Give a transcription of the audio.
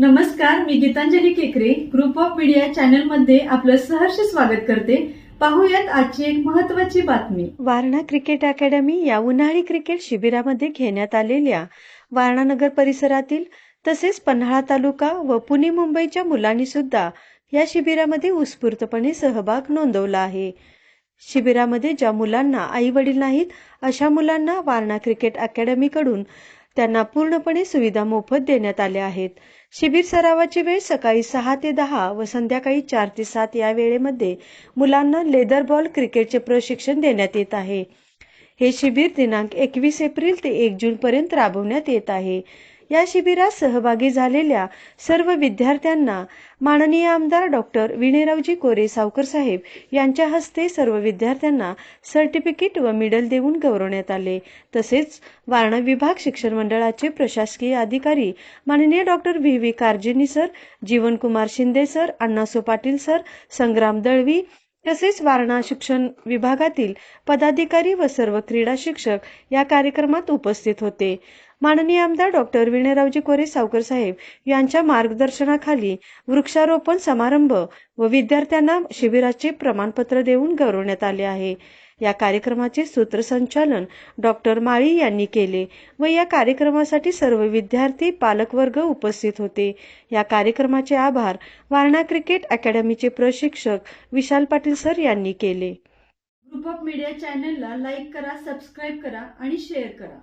नमस्कार मी गीतांजली केकरे. Group of media चॅनलमध्ये आपलं सहर्ष स्वागत करते. पाहूयात आजची एक महत्वाची बातमी. वारणा क्रिकेट अकॅडमी या उन्हाळी क्रिकेट शिबिरामध्ये घेण्यात आलेल्या वारणा नगर परिसरातील तसेच पन्हाळा तालुका व पुणे मुंबईच्या मुलांनी सुद्धा या शिबिरामध्ये उत्स्फूर्तपणे सहभाग नोंदवला आहे. शिबिरामध्ये ज्या मुलांना आई वडील नाहीत अशा मुलांना वारणा क्रिकेट अकॅडमीकडून त्यांना पूर्णपणे सुविधा मोफत देण्यात आल्या आहेत. शिबिर सरावाची वेळ सकाळी सहा ते दहा व संध्याकाळी चार ते सात या वेळेमध्ये मुलांना लेदर बॉल क्रिकेटचे प्रशिक्षण देण्यात येत आहे. हे शिबिर दिनांक एकवीस एप्रिल ते एक जून पर्यंत राबवण्यात येत आहे. या शिबिरात सहभागी झालेल्या सर्व विद्यार्थ्यांना माननीय आमदार डॉक्टर विणेरावजी कोरे सावकर साहेब यांच्या हस्ते सर्व विद्यार्थ्यांना सर्टिफिकेट व मेडल देऊन गौरवण्यात आले. तसेच वारणा विभाग शिक्षण मंडळाचे प्रशासकीय अधिकारी माननीय doctor V V Karjini sir Jeevankumar Shinde sir Annaso Patil sir Sangram Dalvi तसेच वारणा शिक्षण विभागातील पदाधिकारी व सर्व क्रीडा शिक्षक या कार्यक्रमात उपस्थित होते. माननीय आमदार डॉक्टर विणयरावजी कोरे सावकर साहेब यांच्या मार्गदर्शनाखाली वृक्षारोपण समारंभ व विद्यार्थ्यांना शिबिराचे प्रमाणपत्र देऊन गौरवण्यात आले आहे. या कार्यक्रमाचे सूत्रसंचालन डॉक्टर माळी यांनी केले व या कार्यक्रमासाठी सर्व विद्यार्थी पालकवर्ग उपस्थित होते. या कार्यक्रमाचे आभार वारणा क्रिकेट अकॅडमीचे प्रशिक्षक विशाल पाटील सर यांनी केले. ग्रुप ऑफ मीडिया चॅनलला लाईक करा सबस्क्राईब करा आणि शेअर करा.